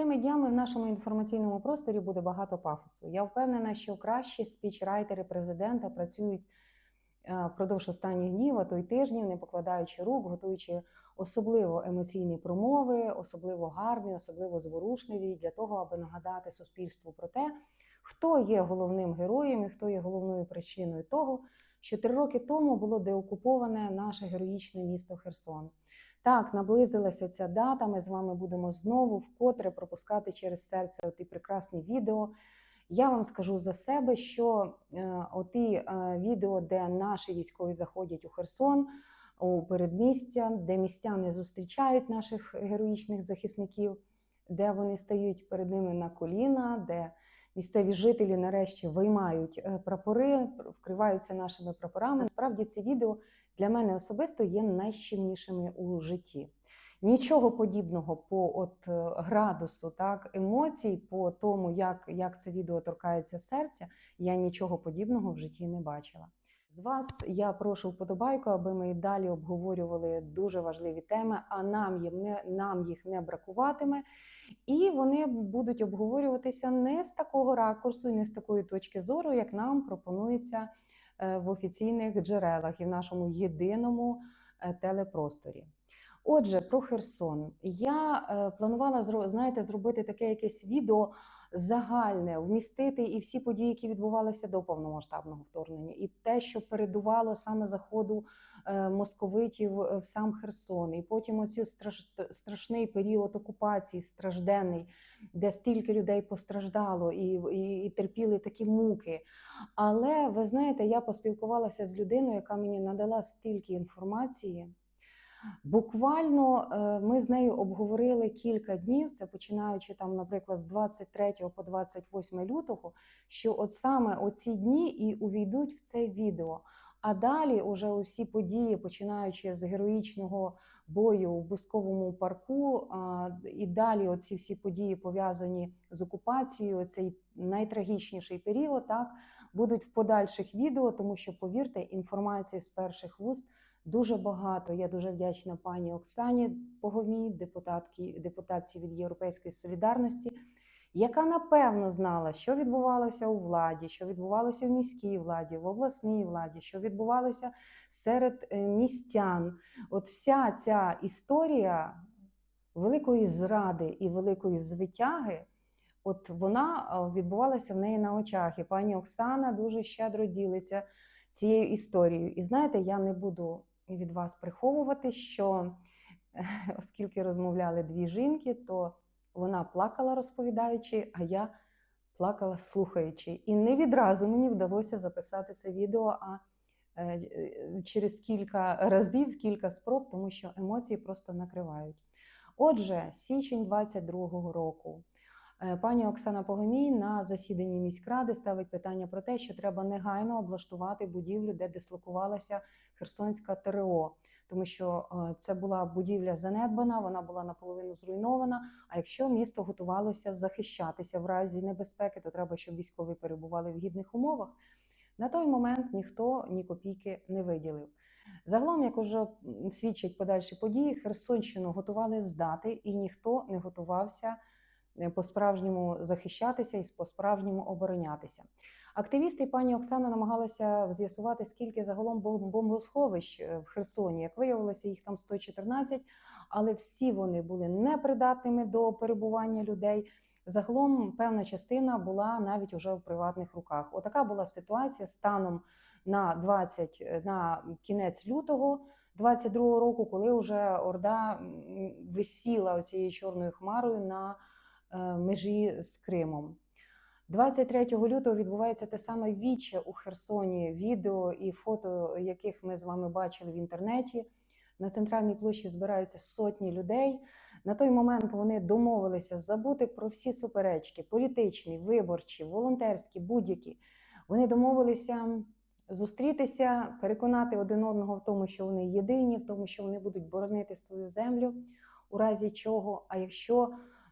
Цими днями в нашому інформаційному просторі буде багато пафосу. Я впевнена, що кращі спічрайтери президента працюють е, впродовж останніх днів, а то й тижнів, не покладаючи рук, готуючи особливо емоційні промови, особливо гарні, особливо зворушливі для того, аби нагадати суспільству про те, хто є головним героєм і хто є головною причиною того, що три роки тому було деокуповане наше героїчне місто Херсон. Так, наблизилася ця дата. Ми з вами будемо знову вкотре пропускати через серце ті прекрасні відео. Я вам скажу за себе, що е, оті е, відео, де наші військові заходять у Херсон, у передмістя, де містяни зустрічають наших героїчних захисників, де вони стають перед ними на коліна, де місцеві жителі нарешті виймають е, прапори, вкриваються нашими прапорами. Насправді ці відео для мене особисто є найщемнішими у житті. Нічого подібного по от е, градусу, так емоцій, по тому, як, як це відео торкається серця, я нічого подібного в житті не бачила. З вас я прошу вподобайку, аби ми далі обговорювали дуже важливі теми, а нам їм не нам їх не бракуватиме. І вони будуть обговорюватися не з такого ракурсу, не з такої точки зору, як нам пропонується в офіційних джерелах і в нашому єдиному е, телепросторі. Отже, про Херсон. Я е, планувала знаєте, зробити таке якесь відео загальне, вмістити і всі події, які відбувалися до повномасштабного вторгнення, і те, що передувало саме заходу е, московитів е, в сам Херсон, і потім оцю страш, страшний період окупації, стражденний, де стільки людей постраждало і, і, і терпіли такі муки. Але ви знаєте, я поспілкувалася з людиною, яка мені надала стільки інформації. Буквально е, ми з нею обговорили кілька днів, це починаючи там, наприклад, з 23 по 28 лютого, що от саме оці дні і увійдуть в це відео. А далі уже усі події, починаючи з героїчного бою в Бусковому парку, і далі оці всі події пов'язані з окупацією, цей найтрагічніший період, так будуть в подальших відео, тому що повірте, інформації з перших вуст дуже багато. Я дуже вдячна пані Оксані Погомій, депутатці від Європейської солідарності, яка напевно знала, що відбувалося у владі, що відбувалося в міській владі, в обласній владі, що відбувалося серед е, містян. От вся ця історія великої зради і великої звитяги. От вона е, відбувалася в неї на очах, і пані Оксана дуже щедро ділиться цією історією. І знаєте, я не буду від вас приховувати, що оскільки розмовляли дві жінки, то вона плакала розповідаючи, а я плакала слухаючи. І не відразу мені вдалося записати це відео, а е, через кілька разів, кілька спроб, тому що емоції просто накривають. Отже, січень 22-го року. Е, Пані Оксана Погомій на засіданні міськради ставить питання про те, що треба негайно облаштувати будівлю, де дислокувалася Херсонська ТРО, тому що е, це була будівля занедбана, вона була наполовину зруйнована. А якщо місто готувалося захищатися в разі небезпеки, то треба, щоб військові перебували в гідних умовах. На той момент ніхто ні копійки не виділив. Загалом, як уже свідчать подальші події, Херсонщину готували здати, і ніхто не готувався е, по-справжньому захищатися і по-справжньому оборонятися. Активісти і пані Оксана намагалися з'ясувати, скільки загалом бомбосховищ е, в Херсоні. Як виявилося, їх там 114, але всі вони були непридатними до перебування людей. Загалом певна частина була навіть уже в приватних руках. Отака була ситуація станом на 20, е, на кінець лютого 22 року, коли вже Орда висіла оцією чорною хмарою на е, межі з Кримом. 23 лютого відбувається те саме віче у Херсоні. Відео і фото, яких ми з вами бачили в інтернеті. На центральній площі збираються сотні людей. На той момент вони домовилися забути про всі суперечки: політичні, виборчі, волонтерські, будь-які. Вони домовилися зустрітися, переконати один одного в тому, що вони єдині, в тому, що вони будуть боронити свою землю, у разі чого. А якщо,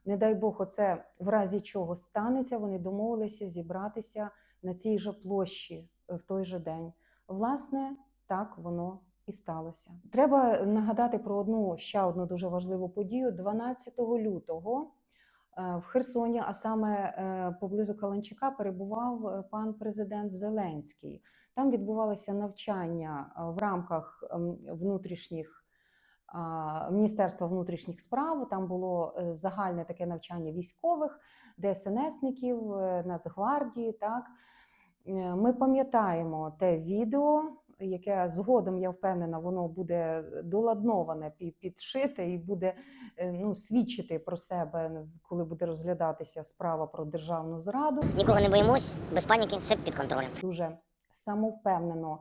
не дай Бог, оце в разі чого станеться, вони домовилися зібратися на цій же площі е, в той же день. Власне, так воно і сталося. Треба нагадати про одну ще одну дуже важливу подію. 12 лютого Е, В Херсоні, а саме е, поблизу Каланчика, перебував пан президент Зеленський. Там відбувалося навчання в рамках ем, внутрішніх Міністерства внутрішніх справ. Там було е, загальне таке навчання військових, ДСНСників, е, Нацгвардії. Так Е, ми пам'ятаємо те відео, яке згодом я впевнена, воно буде доладноване, пі- підшите і буде ну, свідчити про себе, коли буде розглядатися справа про державну зраду. Нікого не боїмось, без паніки, все під контролем. дуже самовпевнено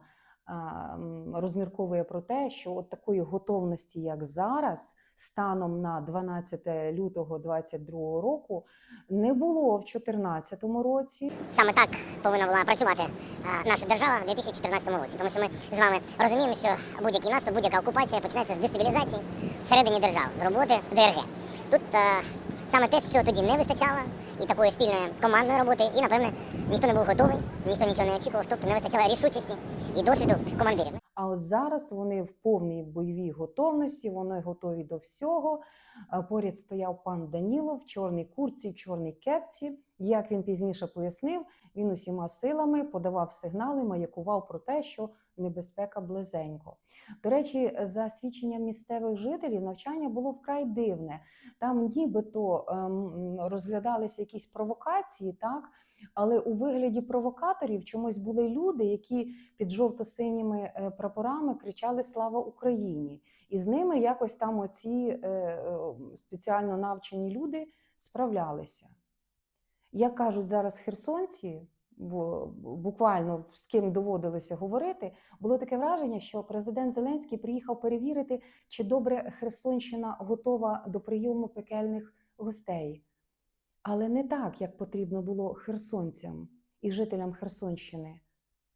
розмірковує про те, що от такої готовності, як зараз, станом на 12 лютого 2022 року, не було в 2014 році. Саме так повинна була працювати наша держава в 2014 році. Тому що ми з вами розуміємо, що будь-який наступ, будь-яка окупація починається з дестабілізації всередині держав, роботи ДРГ. Тут саме те, що тоді не вистачало, і такої спільної командної роботи, і напевне ніхто не був готовий, ніхто нічого не очікував, тобто не вистачало рішучості і досвіду командирів. А от зараз вони в повній бойовій готовності, вони готові до всього. Поряд стояв пан Данілов в чорній курці, в чорній кепці. Як він пізніше пояснив, він усіма силами подавав сигнали, маякував про те, що небезпека близенько. До речі, за свідченням місцевих жителів, навчання було вкрай дивне. Там нібито ем, розглядалися якісь провокації, так. Але у вигляді провокаторів чомусь були люди, які під жовто-синіми е, прапорами кричали Слава Україні! І з ними якось там оці е, е, спеціально навчені люди справлялися. Як кажуть зараз херсонці, буквально з ким доводилося говорити, було таке враження, що президент Зеленський приїхав перевірити, чи добре Херсонщина готова до прийому пекельних гостей. Але не так, як потрібно було херсонцям і жителям Херсонщини,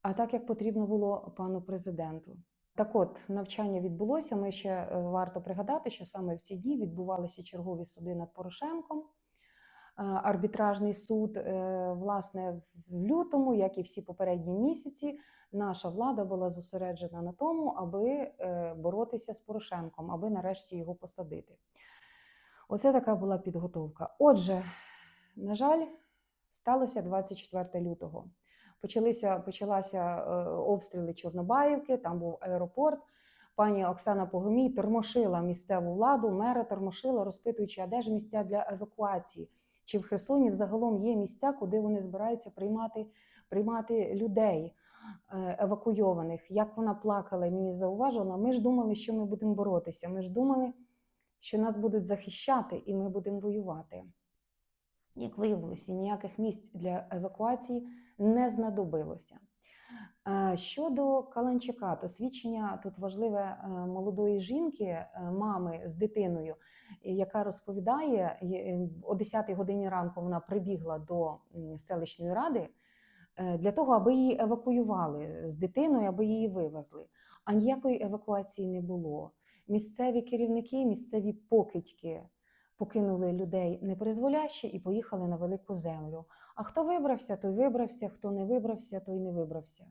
а так, як потрібно було пану президенту. Так от, навчання відбулося. Ми ще е, варто пригадати, що саме в ці дні відбувалися чергові суди над Порошенком. Е, Арбітражний суд, е, власне, в лютому, як і всі попередні місяці, наша влада була зосереджена на тому, аби е, боротися з Порошенком, аби нарешті його посадити. Оце така була підготовка. Отже, на жаль, сталося 24 лютого. Почалися, почалася обстріли Чорнобаївки, там був аеропорт. Пані Оксана Погомій тормошила місцеву владу, мера тормошила, розпитуючи, а де ж місця для евакуації? Чи в Херсоні взагалом є місця, куди вони збираються приймати, приймати людей е, евакуйованих? Як вона плакала і мені зауважила, ми ж думали, що ми будемо боротися. Ми ж думали, що нас будуть захищати і ми будемо воювати. Як виявилося, ніяких місць для евакуації не знадобилося. Е, Щодо Каланчика, то свідчення тут важливе е, молодої жінки, е, мами з дитиною, яка розповідає, о 10 годині ранку вона прибігла до селищної ради для того, аби її евакуювали з дитиною, аби її вивезли. А ніякої евакуації не було. Місцеві керівники, місцеві покидьки покинули людей непризволяще і поїхали на велику землю. А хто вибрався, той вибрався, хто не вибрався, той не вибрався.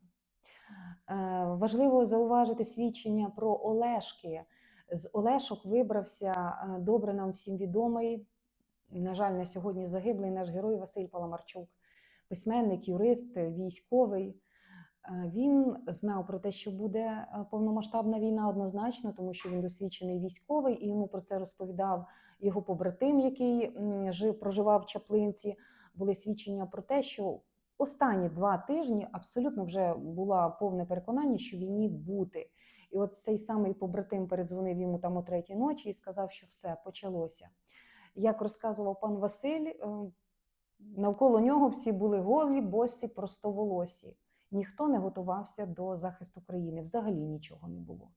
Е, Важливо зауважити свідчення про Олешки. З Олешок вибрався е, добре нам всім відомий, на жаль, на сьогодні загиблий наш герой Василь Паламарчук, письменник, юрист, військовий. Е, Він знав про те, що буде повномасштабна війна однозначно, тому що він досвідчений військовий, і йому про це розповідав його побратим, який жив, проживав в Чаплинці. Були свідчення про те, що останні два тижні абсолютно вже було повне переконання, що війні бути. І от цей самий побратим передзвонив йому там о третій ночі і сказав, що все почалося. Як розказував пан Василь, е, навколо нього всі були голі, босі, простоволосі. Ніхто не готувався до захисту країни, взагалі нічого не було.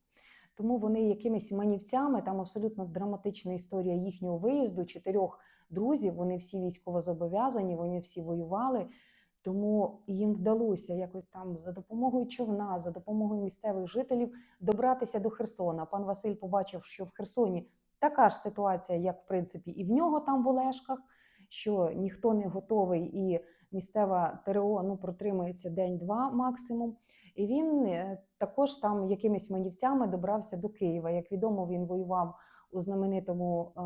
Тому вони якимись манівцями, там абсолютно драматична історія їхнього виїзду, чотирьох друзів, вони всі військово зобов'язані, вони всі воювали. Тому їм вдалося якось там за допомогою човна, за допомогою місцевих жителів добратися до Херсона. Пан Василь побачив, що в Херсоні така ж ситуація, як в принципі, і в нього там в Олешках, що ніхто не готовий, і місцева ТРО ну, протримається день-два максимум. І він е, також там якимись манівцями добрався до Києва. Як відомо, він воював у знаменитому ем,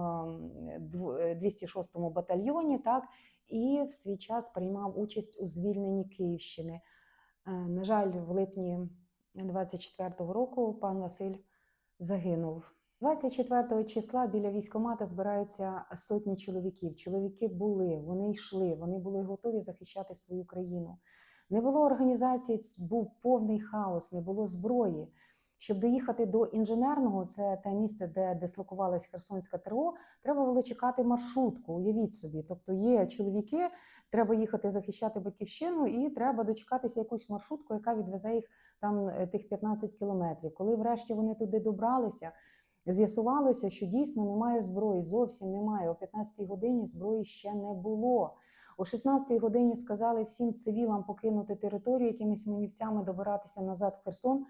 дв- е, 206-му батальйоні, так, і в свій час приймав участь у звільненні Київщини. Е, На жаль, в липні 24-го року пан Василь загинув. 24 числа біля військомата збираються сотні чоловіків. Чоловіки були, вони йшли, вони були готові захищати свою країну. Не було організації, був повний хаос, не було зброї. Щоб доїхати до інженерного, це те місце, де дислокувалась Херсонська ТРО, треба було чекати маршрутку. Уявіть собі. Тобто є чоловіки, треба їхати захищати батьківщину, і треба дочекатися якусь маршрутку, яка відвезе їх там е, тих 15 кілометрів. Коли врешті вони туди добралися, з'ясувалося, що дійсно немає зброї, зовсім немає. О 15-й годині зброї ще не було. О 16-й годині сказали всім цивілам покинути територію, якимись манівцями добиратися назад в Херсон,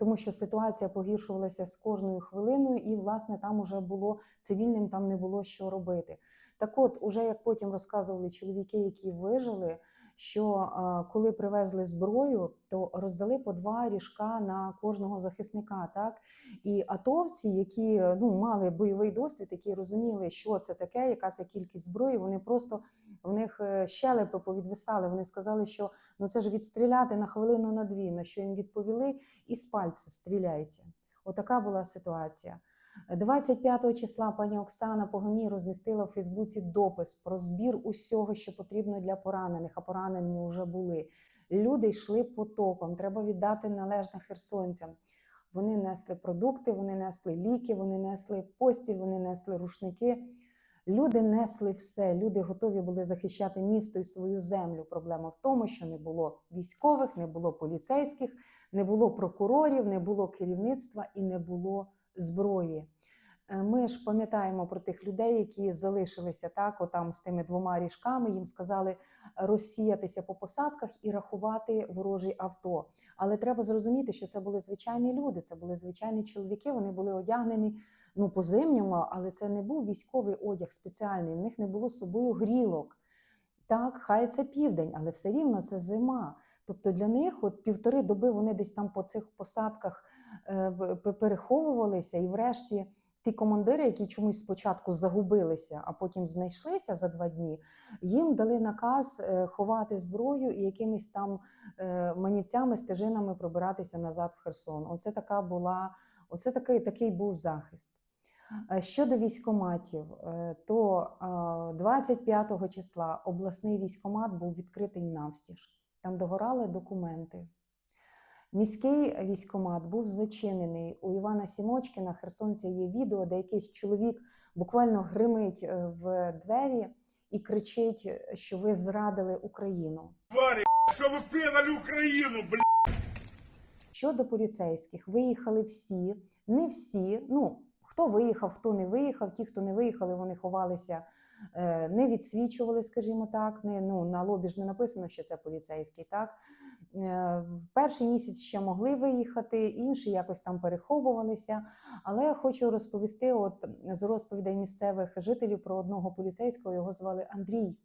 тому що ситуація погіршувалася з кожною хвилиною, і власне там уже було цивільним, там не було що робити. Так от, уже як потім розказували чоловіки, які вижили, що е, коли привезли зброю, то роздали по два ріжка на кожного захисника. Так і атовці, які ну мали бойовий досвід, які розуміли, що це таке, яка це кількість зброї, вони просто в них е, щелепи повідвисали. Вони сказали, що ну це ж відстріляти на хвилину на дві. На що їм відповіли, і з пальця стріляйте. Отака була ситуація. 25 числа пані Оксана Погомій розмістила у Фейсбуці допис про збір усього, що потрібно для поранених, а поранені вже були. Люди йшли потоком. Треба віддати належне херсонцям. Вони несли продукти, вони несли ліки, вони несли постіль, вони несли рушники. Люди несли все. Люди готові були захищати місто і свою землю. Проблема в тому, що не було військових, не було поліцейських, не було прокурорів, не було керівництва і не було зброї. Е, Ми ж пам'ятаємо про тих людей, які залишилися так, отам з тими двома ріжками. Їм сказали розсіятися по посадках і рахувати ворожі авто. Але треба зрозуміти, що це були звичайні люди, це були звичайні чоловіки. Вони були одягнені ну по зимньому, але це не був військовий одяг спеціальний. В них не було з собою грілок. Так, хай це південь, але все рівно це зима. Тобто для них от півтори доби вони десь там по цих посадках е, переховувалися, і врешті ті командири, які чомусь спочатку загубилися, а потім знайшлися за два дні, їм дали наказ е, ховати зброю і якимись там е, манівцями, стежинами пробиратися назад в Херсон. Оце така була, оце такий, такий був захист. Щодо військоматів, то е, 25 числа обласний військомат був відкритий навстіж. Там догорали документи. Міський військомат був зачинений. У Івана Сімочкіна, Херсонця, є відео, де якийсь чоловік буквально гримить е, в двері і кричить, що ви зрадили Україну. Тварі, що ви предали Україну, блядь! Щодо поліцейських, виїхали всі, не всі. Ну хто виїхав, хто не виїхав. Ті, хто не виїхали, вони ховалися, не відсвічували, скажімо так. Не ну на лобі ж не написано, що це поліцейський. Так Е, перший місяць ще могли виїхати, інші якось там переховувалися. Але я хочу розповісти, от з розповідей місцевих жителів про одного поліцейського його звали Андрій.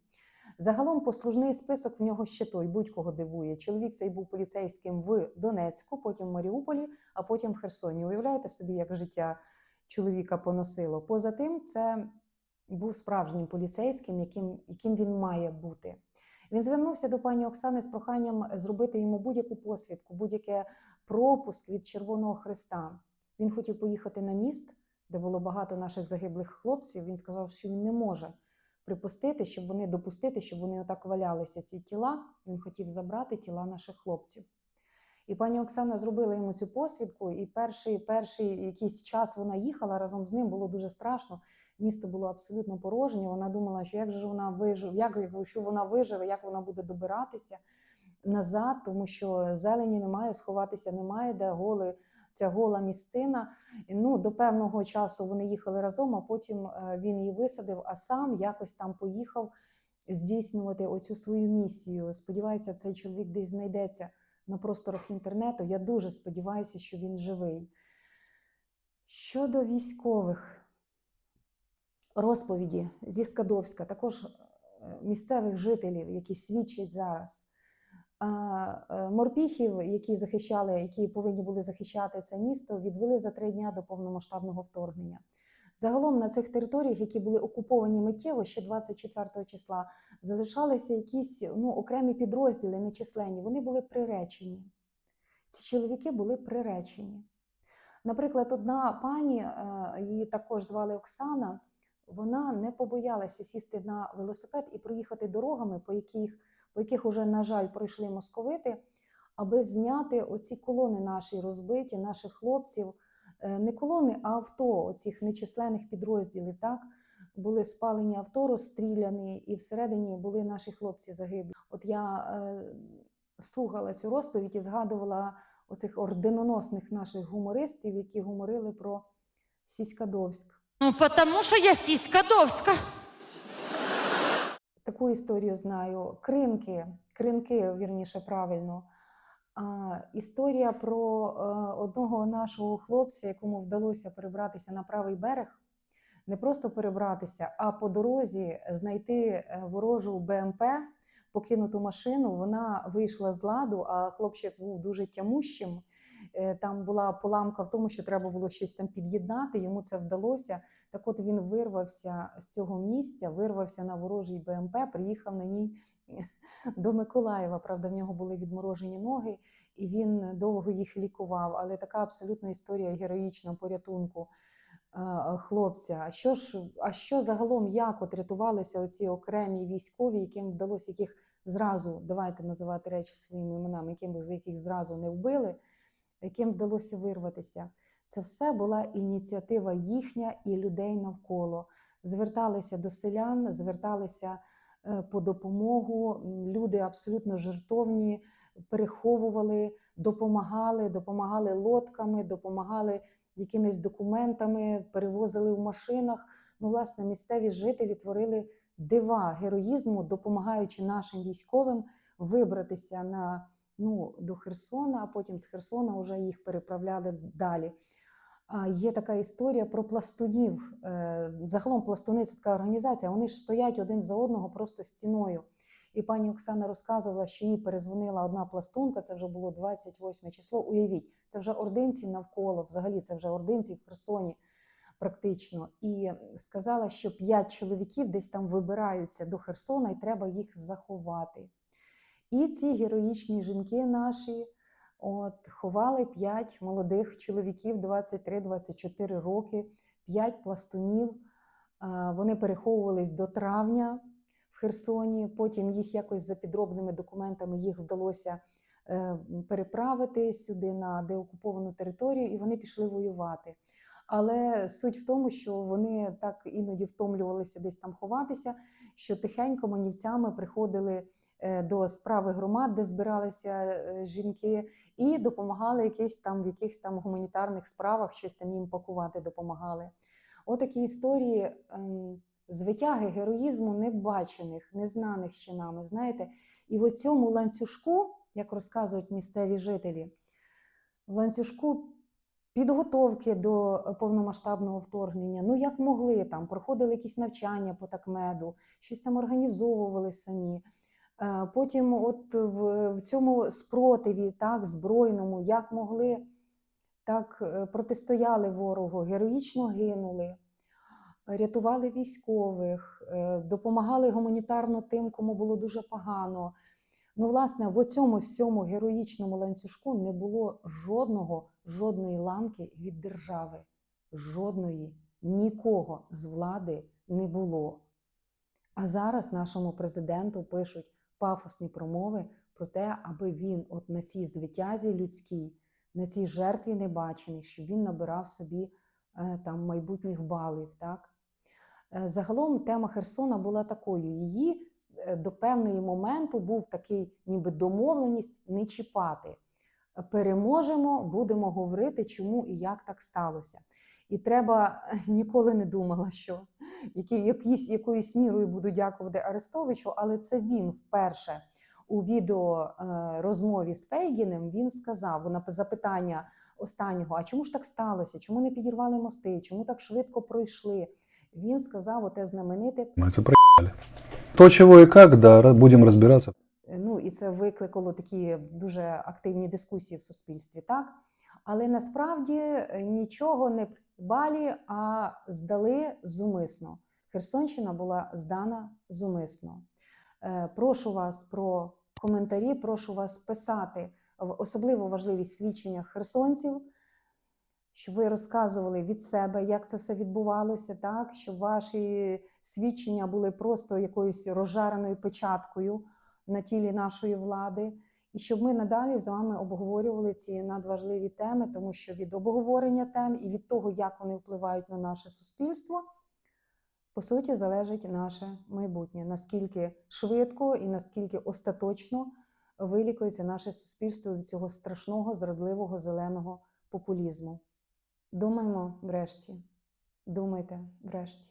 Загалом послужний список в нього ще той, будь-кого дивує. Чоловік цей був поліцейським в Донецьку, потім в Маріуполі, а потім в Херсоні. Уявляєте собі, як життя чоловіка поносило. Поза тим, це був справжнім поліцейським, яким, яким він має бути. Він звернувся до пані Оксани з проханням зробити йому будь-яку посвідку, будь-яке пропуск від Червоного Христа. Він хотів поїхати на міст, де було багато наших загиблих хлопців. Він сказав, що він не може припустити, щоб вони допустити, щоб вони отак валялися ці тіла. Він хотів забрати тіла наших хлопців. І пані Оксана зробила йому цю посвідку, і перший, перший якийсь час вона їхала разом з ним, було дуже страшно. Місто було абсолютно порожнє. Вона думала, що як же вона виживе, як якщо вона виживе, як вона буде добиратися назад, тому що зелені немає, сховатися немає, де голи, ця гола місцина. Ну, до певного часу вони їхали разом, а потім е, він її висадив, а сам якось там поїхав здійснювати оцю свою місію. Сподівається, цей чоловік десь знайдеться на просторах інтернету. Я дуже сподіваюся, що він живий. Щодо військових розповіді зі Скадовська, також е, місцевих жителів, які свідчать зараз. Е, Морпіхів, які захищали, які повинні були захищати це місто, відвели за три дня до повномасштабного вторгнення. Загалом на цих територіях, які були окуповані миттєво ще 24 числа, залишалися якісь ну, окремі підрозділи нечисленні. Вони були приречені. Ці чоловіки були приречені. Наприклад, одна пані, е, її також звали Оксана, вона не побоялася сісти на велосипед і проїхати дорогами, по яких, по яких уже, на жаль, пройшли московити, аби зняти оці колони наші розбиті, наших хлопців. Е, Не колони, а авто, оцих нечисленних підрозділів. Так? Були спалені авто, розстріляні, і всередині були наші хлопці загиблі. От я е, слухала цю розповідь і згадувала оцих орденоносних наших гумористів, які говорили про Сіськадовськ. Ну, потому что я сиська Довска. Таку історію знаю. Кринки, кринки, вірніше, правильно. А, історія про е, одного нашого хлопця, якому вдалося перебратися на правий берег. Не просто перебратися, а по дорозі знайти е, ворожу БМП, покинуту машину. Вона вийшла з ладу, а хлопчик був дуже тямущим. Е, Там була поламка в тому, що треба було щось там під'єднати. Йому це вдалося. Так от він вирвався з цього місця, вирвався на ворожий БМП, приїхав на ній до Миколаєва. Правда, в нього були відморожені ноги, і він довго їх лікував. Але така абсолютно історія героїчного порятунку е, хлопця. А що ж, а що загалом, як от рятувалися оці окремі військові, яким вдалося яких зразу, давайте називати речі своїми іменами, яким з яких зразу не вбили, яким вдалося вирватися? Це все була ініціатива їхня і людей навколо. Зверталися до селян, зверталися е, по допомогу. Люди абсолютно жертовні, переховували, допомагали, допомагали лодками, допомагали якимись документами, перевозили в машинах. Ну, власне, місцеві жителі творили дива героїзму, допомагаючи нашим військовим вибратися на ну, до Херсона, а потім з Херсона вже їх переправляли далі. А є така історія про пластунів. Е, Загалом пластуни це така організація. Вони ж стоять один за одного просто стіною. І пані Оксана розказувала, що їй перезвонила одна пластунка. Це вже було 28 число. Уявіть, це вже ординці навколо. Взагалі, це вже ординці в Херсоні практично. І сказала, що п'ять чоловіків десь там вибираються до Херсона, і треба їх заховати. І ці героїчні жінки наші от, ховали п'ять молодих чоловіків 23-24 роки, п'ять пластунів. Вони переховувались до травня в Херсоні. Потім їх якось за підробними документами їх вдалося е, переправити сюди на деокуповану територію, і вони пішли воювати. Але суть в тому, що вони так іноді втомлювалися десь там ховатися, що тихенько манівцями приходили до справи громад, де збиралися е, жінки, і допомагали якісь там в якихось там гуманітарних справах, щось там їм пакувати допомагали. Отакі історії ем, з витяги героїзму небачених, незнаних ще нами. Знаєте, і в цьому ланцюжку, як розказують місцеві жителі, в ланцюжку підготовки до е, повномасштабного вторгнення, ну як могли там, проходили якісь навчання по такмеду, щось там організовували самі. Е, Потім, от в, в цьому спротиві, так, збройному, як могли, так е, протистояли ворогу, героїчно гинули, рятували військових, е, допомагали гуманітарно тим, кому було дуже погано. Ну, власне, в цьому всьому героїчному ланцюжку не було жодного, жодної ланки від держави. Жодної, нікого з влади не було. А зараз нашому президенту пишуть пафосні промови про те, аби він от на цій звитязі людській, на цій жертві небаченій, щоб він набирав собі е, там майбутніх балів. Так? Е, Загалом тема Херсона була такою. Її е, до певного моменту був такий, ніби домовленість не чіпати. Переможемо, будемо говорити, чому і як так сталося. І треба ніколи не думала, що які, якісь, якоюсь мірою буду дякувати Арестовичу, але це він вперше у відео е, розмові з Фейгіним він сказав на запитання останнього: а чому ж так сталося? Чому не підірвали мости? Чому так швидко пройшли? Він сказав оте знамените. Мы это проебали. То, чего и как, да, ра- будем разбираться. Ну і це викликало такі дуже активні дискусії в суспільстві, так? Але насправді е, нічого не дбалі, а здали зумисно. Херсонщина була здана зумисно. Е, Прошу вас про коментарі, прошу вас писати в особливо важливі свідчення херсонців, щоб ви розказували від себе, як це все відбувалося, так щоб ваші свідчення були просто якоюсь розжареною печаткою на тілі нашої влади, і щоб ми надалі з вами обговорювали ці надважливі теми, тому що від обговорення тем і від того, як вони впливають на наше суспільство, по суті, залежить наше майбутнє, наскільки швидко і наскільки остаточно вилікується наше суспільство від цього страшного, зрадливого зеленого популізму. Думаємо врешті. Думайте врешті.